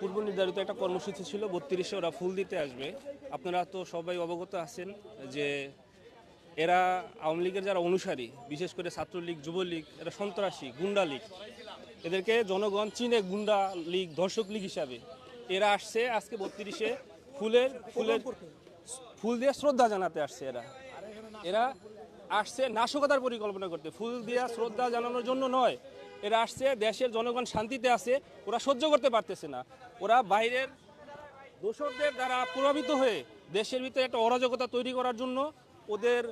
পূর্ব নির্ধারিত একটা কর্মসূচি ছিল, বত্রিশে ওরা ফুল দিতে আসবে। আপনারা তো সবাই অবগত আছেন যে এরা আওয়ামী লীগের যারা অনুসারী, বিশেষ করে ছাত্রলীগ, যুবলীগ, এরা সন্ত্রাসী, গুন্ডা লীগ, এদেরকে জনগণ চিনে গুন্ডা লীগ, ধর্ষক লীগ হিসাবে। এরা আসছে আজকে বত্রিশে ফুলের ফুলের ফুল দিয়ে শ্রদ্ধা জানাতে আসছে এরা। এরা আসছে নাশকতার পরিকল্পনা করতে। ফুল দিয়া শ্রদ্ধা জানানোর জন্য নয় এরা আসছে, দেশের জনগণ শান্তিতে আছে, ওরা সহ্য করতে পারতেছে না। ওরা বাইরের দোসরদের দ্বারা প্রভাবিত হয়ে দেশের ভিতরে একটা অরাজকতা তৈরি করার জন্য ওদের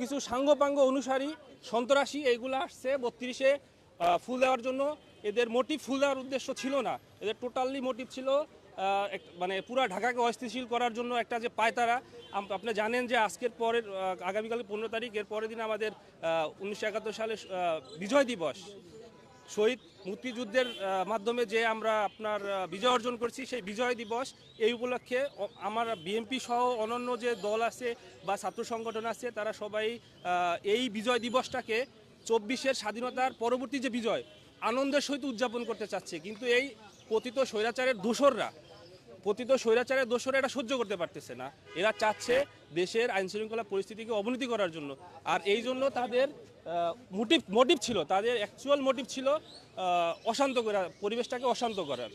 কিছু সাঙ্গপাঙ্গ অনুসারী সন্ত্রাসী এইগুলো আসছে বত্রিশে ফুল দেওয়ার জন্য। এদের মোটিভ ফুল দেওয়ার উদ্দেশ্য ছিল না। এদের টোটালি মোটিভ ছিল মানে পুরা ঢাকাকে অস্থিতিশীল করার জন্য একটা যে পায়তারা। আপনি জানেন যে আজকের পরের আগামীকাল পনেরো তারিখ, এর পরের দিন আমাদের উনিশশো একাত্তর সালে বিজয় দিবস। শহীদ মুক্তিযুদ্ধের মাধ্যমে যে আমরা আপনার বিজয় অর্জন করছি, সেই বিজয় দিবস এই উপলক্ষে আমার বিএনপি সহ অন্যান্য যে দল আছে বা ছাত্র সংগঠন আছে, তারা সবাই এই বিজয় দিবসটাকে চব্বিশের স্বাধীনতার পরবর্তী যে বিজয়, আনন্দের সহিত উদযাপন করতে চাচ্ছে। কিন্তু এই পতিত স্বৈরাচারের দোসররা পতিত স্বৈরাচারের দোষরা এটা সহ্য করতে পারতেছে না। এরা চাচ্ছে দেশের আইনশৃঙ্খলা পরিস্থিতিকে অবনতি করার জন্য। আর এই জন্য তাদের মোটিভ মোটিভ ছিল, তাদের অ্যাকচুয়াল মোটিভ ছিল অশান্ত করা, পরিবেশটাকে অশান্ত করার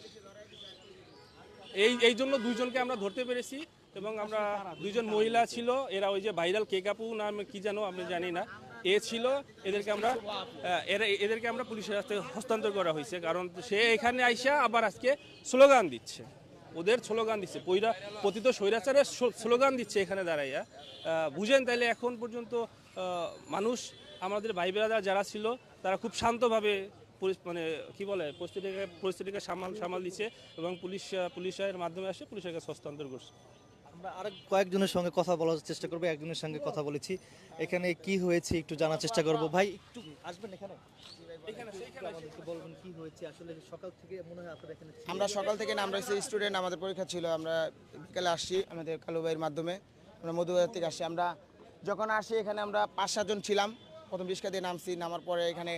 এই এই জন্য দুইজনকে আমরা ধরতে পেরেছি এবং আমরা দুইজন মহিলা ছিল, এরা ওই যে ভাইরাল কেক আপু নাম কি জানো আমি জানি না, এ ছিল, এদেরকে আমরা এরা, এদেরকে আমরা পুলিশের হাতে হস্তান্তর করা হয়েছে, কারণ সে এখানে আইসা আবার আজকে স্লোগান দিচ্ছে। ওদের স্লোগান দিচ্ছে, পৈরা, পতিত স্বৈরাচারের স্লোগান দিচ্ছে এখানে দাঁড়াইয়া। বুঝেন তাইলে এখন পর্যন্ত মানুষ আমাদের ভাই বেড়াদা যারা ছিল তারা খুব শান্তভাবে মানে কি বলে পরিস্থিতিকে পরিস্থিতিকে সামাল সামাল দিচ্ছে এবং পুলিশ পুলিশের মাধ্যমে আসে পুলিশের কাছে হস্তান্তর করছে। আমরা আরেক কয়েকজনের সঙ্গে কথা বলার চেষ্টা করব একজনের সঙ্গে কথা বলেছি। এখানে কি হয়েছে একটু জানার চেষ্টা করব। ভাই একটু আসবেন এখানে? বলবেন কি হয়েছে? আসলে সকাল থেকে মনে হয় আপনারা এখানে আমরা সকাল থেকে না আমরা স্টুডেন্ট আমাদের পরীক্ষা ছিল আমরা বিকেলে আসছি আমাদের কালু ভাইয়ের মাধ্যমে আমরা মধুবাজার থেকে আসছি। আমরা যখন আসি এখানে আমরা পাঁচ সাতজন ছিলাম। প্রথম রিক্সা দিয়ে নামছি, নামার পরে এখানে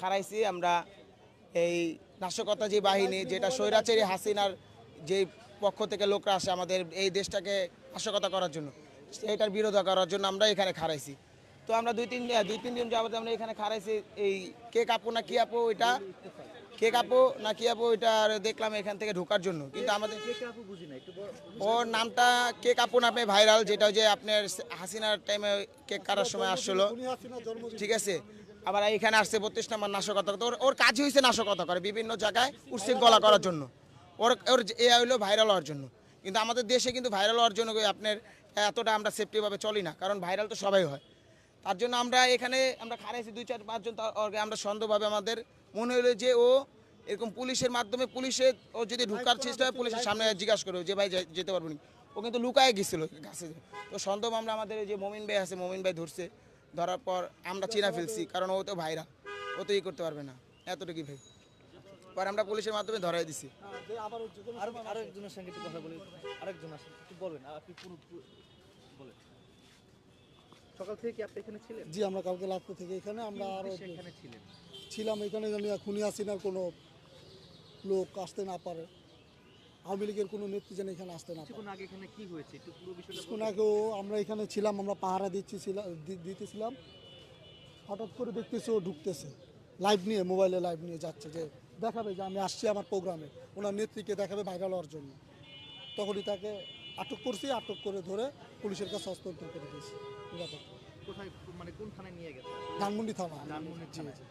খাড়াইছি আমরা এই নাশকতা যে বাহিনী, যেটা স্বৈরাচারী হাসিনার যে পক্ষ থেকে লোকরা আসে আমাদের এই দেশটাকে নাশকতা করার জন্য, এটার বিরোধ করার জন্য আমরা এখানে খাড়াইছি তো আমরা দুই তিন দুই তিন দিন যাবত আমরা এখানে খাড়াইছি এই কে কাপু না কি আপু এটা কে কাপু? না কি আপু? এটা আর দেখলাম এখান থেকে ঢোকার জন্য। কিন্তু আমাদের না ওর নামটা কে কাপু নামে ভাইরাল যেটা ওই যে আপনার হাসিনার টাইমে কেক কাটার সময় আসছিল। ঠিক আছে? আবার এখানে আসছে বত্রিশ নাম্বার নাশকতা ওর- ওর কাজ হয়েছে নাশকতা করে বিভিন্ন জায়গায় উচ্ছৃঙ্খলা করার জন্য। ওর ওর এ হইল ভাইরাল হওয়ার জন্য। কিন্তু আমাদের দেশে কিন্তু ভাইরাল হওয়ার জন্য আপনার এতটা আমরা সেফটিভাবে চলি না। কারণ ভাইরাল তো সবাই হয়। তার জন্য আমরা এখানে আমরা খারাইছি দুই চার পাঁচজন তার আমরা সন্দেহভাবে আমাদের মনে হলো যে ও এরকম পুলিশের মাধ্যমে পুলিশে ও যদি ঢুকার চেষ্টা হয় পুলিশের সামনে জিজ্ঞাসা করবে যে ভাই যেতে পারব নি। ও কিন্তু লুকায় গেছিল গাছে। তো সন্দেহ আমরা আমাদের যে মমিন ভাই আছে মমিন ভাই ধরছে। ধরার পর আমরা চিনা ফেলছি কারণ ও তো ভাইরা। ও তো ই করতে পারবে না। এতটুকুই ভাই। পর আমরা পুলিশের মাধ্যমে ধরাই দিছি। আরও আরও সঙ্গে কথা বলি। আরেকজন আসেন বলবেন। আর আপনি বলেন। সকাল থেকে কি আপনি এখানে ছিলেন? জি আমরা কালকে রাত্রে থেকে এখানে আমরা আরও উদ্দেশ্যে এখানে ছিলেন? ছিলাম এখানে জানি খুনি হাসিনার কোনো লোক আসতে না পারে। আওয়ামী লীগের কোনো নেত্রী যেন এখানে আসতে না কিছুক্ষণ আগে এখানে কি হয়েছে? একটু পুরো বিষয়টা কিছুক্ষণ আগেও আমরা এখানে ছিলাম আমরা পাহারা দিচ্ছি দিতেছিলাম। হঠাৎ করে দেখতেছি ও ঢুকতেছে। লাইভ নিয়ে মোবাইলে লাইভ নিয়ে যাচ্ছে যে দেখাবে যে আমি আসছি আমার প্রোগ্রামে ওনার নেত্রীকে দেখাবে ভাইরাল হওয়ার জন্য। তখনই তাকে আটক করছি আটক করে ধরে পুলিশের কাছে হস্তান্তর করে দিয়েছি। কোথায় মানে কোন থানায় নিয়ে গেছে? ধানমন্ডি থানা। ধানমন্ডি জি, থানায়। জি।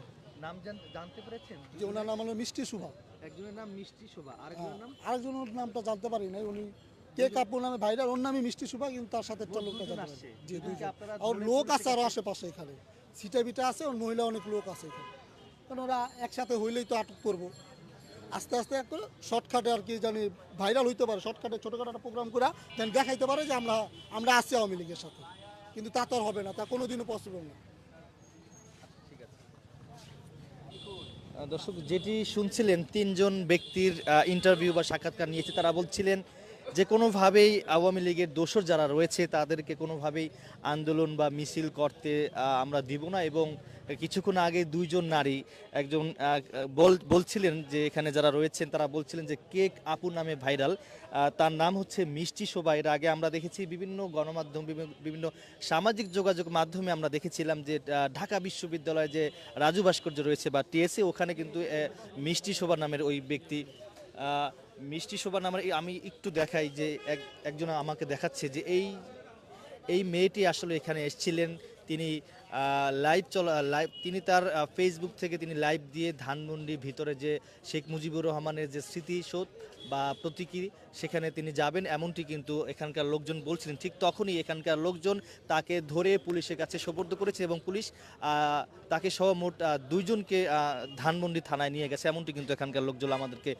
নাম জানতে পেরেছেন? যে ওনার নাম হলো মিষ্টি সুভা একজনের নাম মিষ্টি শোভা। আরেকজনের নাম? আরেকজনের নামটা জানতে পারি নাই। উনি কে কাপুর নামে ভাইরাল ওর নামই মিষ্টি কিন্তু তার সাথে একটা লোকটা জানতে আসছে। পারি জি দুজনকে দুইজন। আর লোক আছে আশেপাশে এখানে। সিটা বিটা আছে ওর মহিলা অনেক লোক আছে এখানে। কারণ ওরা একসাথে হইলেই তো আটক করব। আস্তে আস্তে একটা শর্টকাটে আর কি জানি ভাইরাল হইতে পারে শর্টকাটে ছোটোখাটো একটা প্রোগ্রাম করে যেন দেখাইতে পারে যে আমরা আমরা আছি আওয়ামী লীগের সাথে। কিন্তু তা তো হবে না, তা কোনো কোনোদিনও পসিবল না। দর্শক, যেটি শুনছিলেন, তিনজন ব্যক্তির ইন্টারভিউ বা সাক্ষাৎকার নিয়েছে, তারা বলছিলেন যে কোনোভাবেই আওয়ামী লীগের দোসর যারা রয়েছে, তাদেরকে কোনোভাবেই আন্দোলন বা মিছিল করতে আমরা দিব না এবং কিছুক্ষণ আগে দুইজন নারী একজন বল- বলছিলেন যে এখানে যারা রয়েছেন, তারা বলছিলেন যে কেক আপু নামে ভাইরাল। তার নাম হচ্ছে মিষ্টি শোভা। এর আগে আমরা দেখেছি বিভিন্ন গণমাধ্যম বিভিন্ন- সামাজিক যোগাযোগ মাধ্যমে আমরা দেখেছিলাম যে ঢাকা বিশ্ববিদ্যালয়ে যে রাজু ভাস্কর্য রয়েছে বা টিএসএ ওখানে কিন্তু মিষ্টি শোভা নামের ওই ব্যক্তি মিষ্টি শোভা নামের আমি একটু দেখাই যে এক, একজন আমাকে দেখাচ্ছে যে এই এই মেয়েটি আসলে এখানে এসেছিলেন। তিনি লাইভ চলা লাইভ তিনি তার ফেসবুক থেকে তিনি লাইভ দিয়ে ধানমন্ডি ভিতরে যে শেখ মুজিবুর রহমানের যে স্মৃতিসৌধ বা প্রতীকী সেখানে তিনি যাবেন, এমনটি কিন্তু এখানকার লোকজন বলছিলেন। ঠিক তখনই এখানকার লোকজন তাকে ধরে পুলিশের কাছে সোপর্দ করেছে এবং পুলিশ তাকে সহ মোট দুইজনকে ধানমন্ডি থানায় নিয়ে গেছে, এমনটি কিন্তু এখানকার লোকজন আমাদেরকে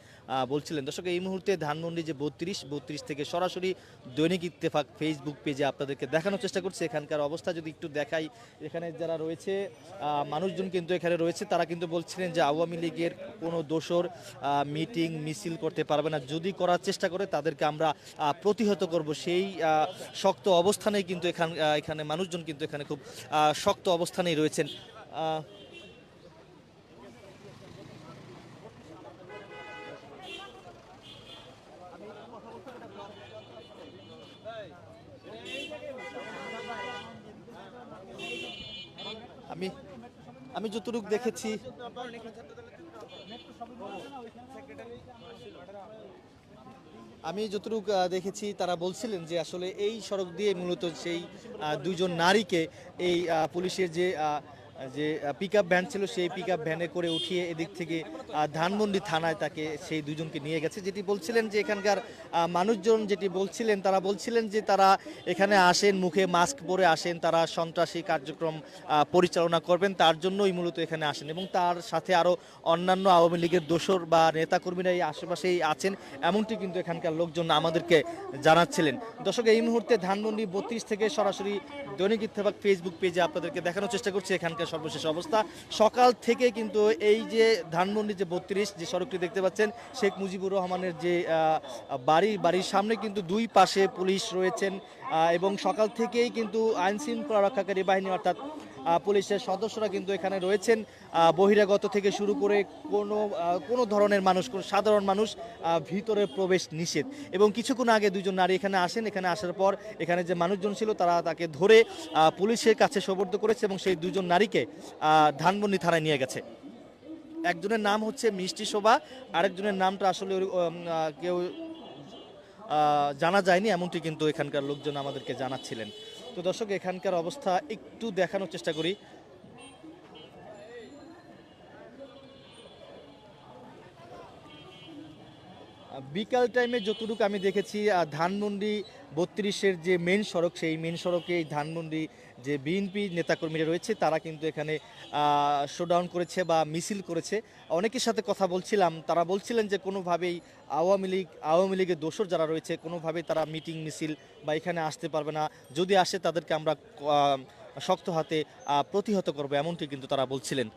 বলছিলেন। দর্শক, এই মুহূর্তে ধানমন্ডি যে বত্রিশ বত্রিশ থেকে সরাসরি দৈনিক ইত্তেফাক ফেসবুক পেজে আপনাদেরকে দেখানোর চেষ্টা করছে। এখানকার অবস্থা যদি একটু দেখাই, এখানে যারা রয়েছে মানুষজন কিন্তু এখানে রয়েছে, তারা কিন্তু বলছিলেন যে আওয়ামী লীগের কোনো দোসর মিটিং, মিছিল করতে পারবে না। যদি করার চেষ্টা করে তাদেরকে আমরা প্রতিহত করব। সেই শক্ত অবস্থানেই কিন্তু এখান এখানে মানুষজন কিন্তু এখানে খুব শক্ত অবস্থানেই রয়েছেন। আমি আমি যতটুকু দেখেছি আমি যতটুকু দেখেছি, তারা বলছিলেন যে আসলে এই সড়ক দিয়ে মূলত সেই দুজন নারীকে এই পুলিশের যে যে পিক ভ্যান ছিল, সেই পিক ভ্যানে করে উঠিয়ে এদিক থেকে ধানমন্ডি থানায় তাকে সেই দুজনকে নিয়ে গেছে। যেটি বলছিলেন যে, এখানকার মানুষজন যেটি বলছিলেন, তারা বলছিলেন যে, তারা এখানে আসেন, মুখে মাস্ক পরে আসেন, তারা সন্ত্রাসী কার্যক্রম পরিচালনা করবেন, তার জন্যই মূলত এখানে আসেন এবং তার সাথে আরও অন্যান্য আওয়ামী লীগের দোসর বা নেতাকর্মীরা এই আশেপাশেই আছেন, এমনটি কিন্তু এখানকার লোকজন আমাদেরকে জানাচ্ছিলেন। দর্শক, এই মুহূর্তে ধানমন্ডি বত্রিশ থেকে সরাসরি দৈনিক ইত্তেফাক ফেসবুক পেজে আপনাদেরকে দেখানোর চেষ্টা করছি। এখানকার সর্বশেষ অবস্থা। সকাল থেকে কিন্তু এই যে ধানমন্ডি যে বত্রিশ, যে সড়কটি দেখতে পাচ্ছেন, শেখ মুজিবুর রহমানের যে বাড়ি, বাড়ির সামনে কিন্তু দুই পাশে পুলিশ রয়েছেন এবং সকাল থেকেই কিন্তু আইন শৃঙ্খলা রক্ষাকারী বাহিনী অর্থাৎ পুলিশের সদস্যরা কিন্তু এখানে রয়েছেন। বহিরাগত থেকে শুরু করে কোনো কোনো ধরনের মানুষ, কোনো সাধারণ মানুষ ভিতরে প্রবেশ নিষেধ। এবং কিছুক্ষণ আগে দুজন নারী এখানে আসেন। এখানে আসার পর এখানে যে মানুষজন ছিল, তারা তাকে ধরে পুলিশের কাছে সোপর্দ করেছে এবং সেই দুজন নারীকে ধানমন্ডি থানায় নিয়ে গেছে। একজনের নাম হচ্ছে মিষ্টি শোভা, আরেকজনের নামটা আসলে কেউ জানা যায়নি। এমনটি কিন্তু এখানকার লোকজন আমাদেরকে জানাচ্ছিলেন। তো দর্শক এখানকার অবস্থা একটু দেখানোর চেষ্টা করি। বিকাল টাইমে যতটুকু আমি দেখেছি ধানমন্ডি বত্রিশের যে মেন সড়ক, সেই মেন সড়কে এই ধানমন্ডি যে বিএনপি নেতাকর্মীরা রয়েছে, তারা কিন্তু এখানে শোডাউন করেছে বা মিছিল করেছে। অনেকের সাথে কথা বলছিলাম, তারা বলছিলেন যে কোনোভাবেই আওয়ামী লীগ, আওয়ামী লীগের দোসর যারা রয়েছে, কোনোভাবেই তারা মিটিং মিছিল বা এখানে আসতে পারবে না। যদি আসে, তাদেরকে আমরা শক্ত হাতে প্রতিহত করব, এমনটি কিন্তু তারা বলছিলেন।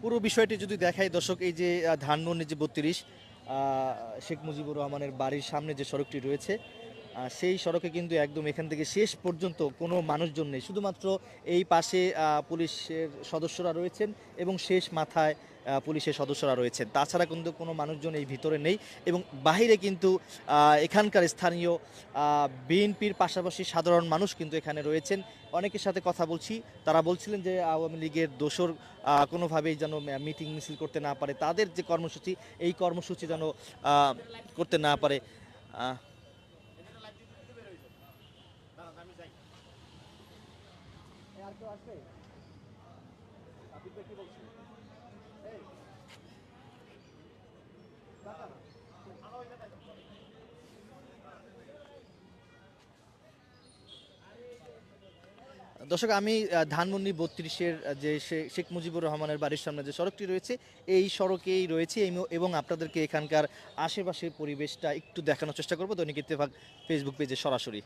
পুরো বিষয়টি যদি দেখাই, দর্শক, এই যে ধানমন্ডি যে বত্রিশ শেখ মুজিবুর রহমানের বাড়ির সামনে যে সড়কটি রয়েছে সেই সড়কে কিন্তু একদম এখান থেকে শেষ পর্যন্ত কোনো মানুষজন নেই। শুধুমাত্র এই পাশে পুলিশের সদস্যরা রয়েছেন এবং শেষ মাথায় পুলিশের সদস্যরা রয়েছেন। তাছাড়া কিন্তু কোনো মানুষজন এই ভিতরে নেই এবং বাহিরে কিন্তু এখানকার স্থানীয় বিএনপির পাশাপাশি সাধারণ মানুষ কিন্তু এখানে রয়েছেন। অনেকের সাথে কথা বলছি। তারা বলছিলেন যে আওয়ামী লীগের আহ, কোনোভাবেই যেন মিটিং মিছিল করতে না পারে। তাদের যে কর্মসূচি এই কর্মসূচি যেন করতে না পারে। আহ, দর্শক আমি ধানমন্ডি বত্রিশের যে শেখ মুজিবুর রহমানের বাড়ির সামনে যে সড়কটি রয়েছে এই সড়কেই রয়েছে এবং আপনাদেরকে এখানকার আশেপাশের পরিবেশটা একটু দেখানোর চেষ্টা করব। দৈনিক ইত্তেফাক ফেসবুক পেজে সরাসরি।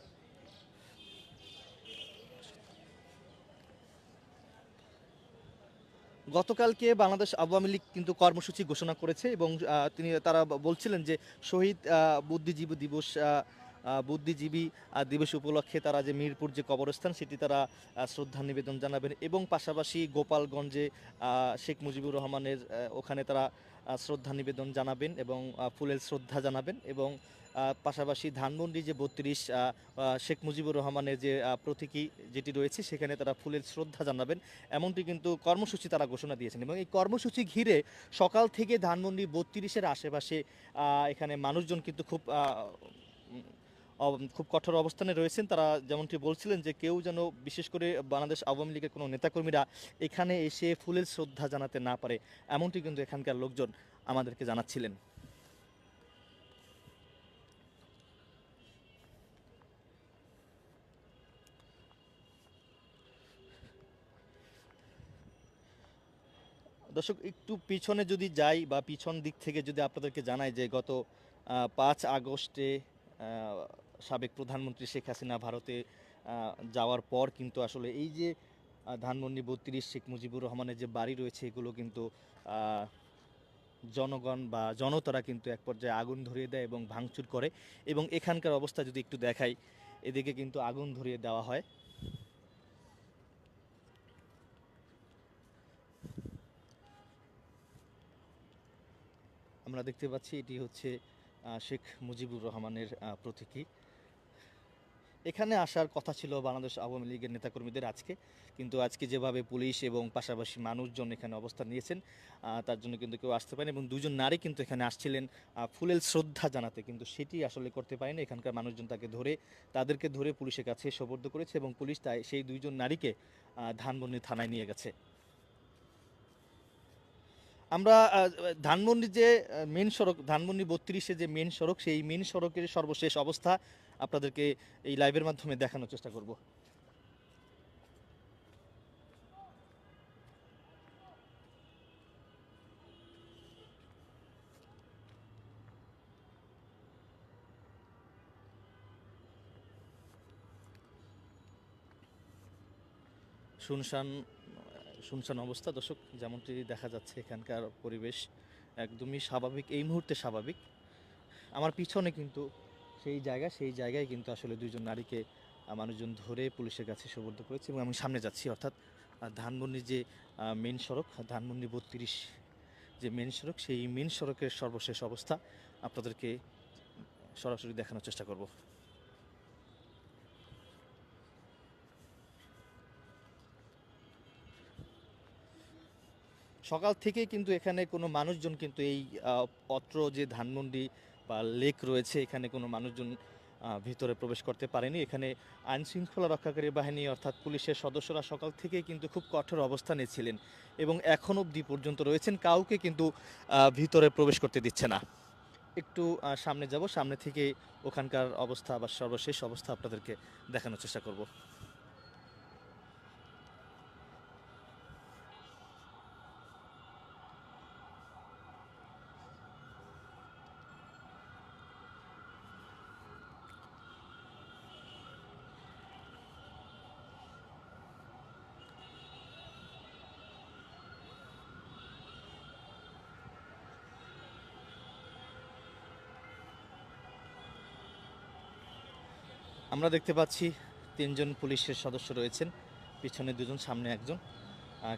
গতকালকে বাংলাদেশ আওয়ামী লীগ কিন্তু কর্মসূচি ঘোষণা করেছে এবং তিনি, তারা বলছিলেন যে শহীদ বুদ্ধিজীবী দিবস বুদ্ধিজীবী দিবস উপলক্ষে তারা যে মিরপুর যে কবরস্থান, সেটি তারা শ্রদ্ধা নিবেদন জানাবেন এবং পাশাপাশি গোপালগঞ্জে শেখ মুজিবুর রহমানের ওখানে তারা শ্রদ্ধা নিবেদন জানাবেন এবং ফুলের শ্রদ্ধা জানাবেন এবং পাশাপাশি ধানমন্ডি যে বত্রিশ শেখ মুজিবুর রহমানের যে প্রতীকী যেটি রয়েছে, সেখানে তারা ফুলের শ্রদ্ধা জানাবেন। এমনটি কিন্তু কর্মসূচি তারা ঘোষণা দিয়েছেন এবং এই কর্মসূচি ঘিরে সকাল থেকে ধানমন্ডি বত্রিশের আশেপাশে এখানে মানুষজন কিন্তু খুব খুব কঠোর অবস্থানে রয়েছেন। তারা যেমনটি বলছিলেন যে, কেউ যেন বিশেষ করে বাংলাদেশ আওয়ামী লীগের কোনো নেতাকর্মীরা এখানে এসে ফুলের শ্রদ্ধা জানাতে না পারে, এমনটি কিন্তু এখানকার লোকজন আমাদেরকে জানাচ্ছিলেন। দর্শক, একটু পিছনে যদি যাই বা পিছন দিক থেকে যদি আপনাদেরকে জানাই যে গত পাঁচ আগস্টে সাবেক প্রধানমন্ত্রী শেখ হাসিনা ভারতে যাওয়ার পর কিন্তু আসলে এই যে ধানমন্ডি বত্রিশ, শেখ মুজিবুর রহমানের যে বাড়ি রয়েছে, এগুলো কিন্তু জনগণ বা জনতারা কিন্তু এক পর্যায়ে আগুন ধরিয়ে দেয় এবং ভাঙচুর করে। এবং এখানকার অবস্থা যদি একটু দেখাই, এদিকে কিন্তু আগুন ধরিয়ে দেওয়া হয়। আমরা দেখতে পাচ্ছি এটি হচ্ছে শেখ মুজিবুর রহমানের প্রতীকী। এখানে আসার কথা ছিল বাংলাদেশ আওয়ামী লীগের নেতাকর্মীদের আজকে, কিন্তু আজকে যেভাবে পুলিশ এবং পাশাপাশি মানুষজন এখানে অবস্থান নিয়েছেন তার জন্য কিন্তু কেউ আসতে পারেনি এবং দুজন নারী কিন্তু এখানে আসছিলেন ফুলেল শ্রদ্ধা জানাতে, কিন্তু সেটি আসলে করতে পারেনি। এখানকার মানুষজন তাকে ধরে, তাদেরকে ধরে পুলিশের কাছে সোপর্দ করেছে এবং পুলিশ তাই সেই দুইজন নারীকে ধানমন্ডি থানায় নিয়ে গেছে। আমরা ধানমন্ডি যে মেন সড়ক, ধানমন্ডি বত্রিশে যে মেন সড়ক, সেই মেন সড়কের সর্বশেষ অবস্থা আপনাদেরকে এই লাইভের মাধ্যমে দেখানোর চেষ্টা করব। শুনশান শুনশান অবস্থা। দর্শক যেমনটি দেখা যাচ্ছে এখানকার পরিবেশ একদমই স্বাভাবিক এই মুহূর্তে স্বাভাবিক। আমার পিছনে কিন্তু সেই জায়গা সেই জায়গায় কিন্তু আসলে দুইজন নারীকে মানুষজন ধরে পুলিশের কাছে সুবর্দ করেছে এবং আমি সামনে যাচ্ছি অর্থাৎ আহ, ধানমন্ডি যে মেন সড়ক ধানমন্ডি বত্রিশ যে মেন সড়ক সেই মেন সড়কের সর্বশেষ অবস্থা আপনাদেরকে সরাসরি দেখানোর চেষ্টা করব। সকাল থেকে কিন্তু এখানে কোনো মানুষজন কিন্তু এই অত্র যে ধানমন্ডি বা লেক রয়েছে, এখানে কোনো মানুষজন ভিতরে প্রবেশ করতে পারেনি। এখানে আইন শৃঙ্খলা রক্ষাকারী বাহিনী অর্থাৎ পুলিশের সদস্যরা সকাল থেকেই কিন্তু খুব কঠোর অবস্থানে ছিলেন এবং এখন অবধি পর্যন্ত রয়েছেন। কাউকে কিন্তু ভিতরে প্রবেশ করতে দিচ্ছে না। একটু সামনে যাব। সামনে থেকে ওখানকার অবস্থা বা সর্বশেষ অবস্থা আপনাদেরকে দেখানোর চেষ্টা করব। আমরা দেখতে পাচ্ছি তিনজন পুলিশের সদস্য রয়েছেন। পিছনে দুজন, সামনে একজন।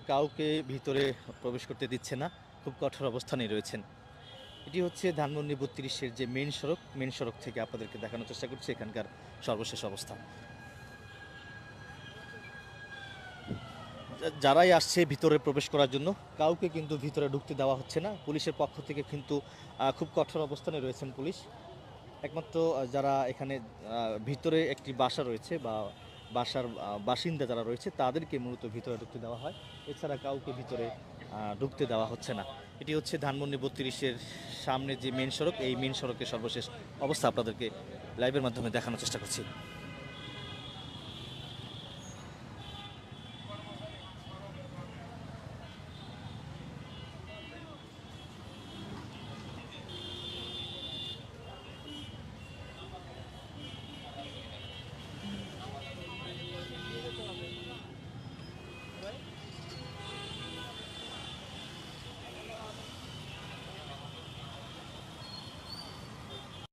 কাউকে ভিতরে প্রবেশ করতে দিচ্ছে না। খুব কঠোর অবস্থানেই রয়েছেন। এটি হচ্ছে ধানমন্ডি বত্রিশের যে মেন সড়ক মেন সড়ক থেকে আপনাদেরকে দেখানোর চেষ্টা করছি এখানকার সর্বশেষ অবস্থা। যারাই আসছে ভিতরে প্রবেশ করার জন্য, কাউকে কিন্তু ভিতরে ঢুকতে দেওয়া হচ্ছে না। পুলিশের পক্ষ থেকে কিন্তু খুব কঠোর অবস্থানে রয়েছেন পুলিশ। একমাত্র যারা এখানে ভিতরে একটি বাসা রয়েছে বা বাসার বাসিন্দা যারা রয়েছে, তাদেরকে মূলত ভিতরে ঢুকতে দেওয়া হয়। এছাড়া কাউকে ভিতরে ঢুকতে দেওয়া হচ্ছে না। এটি হচ্ছে ধানমন্ডি বত্রিশের সামনে যে মেন সড়ক, এই মেন সড়কের সর্বশেষ অবস্থা আপনাদেরকে লাইভের মাধ্যমে দেখানোর চেষ্টা করছি।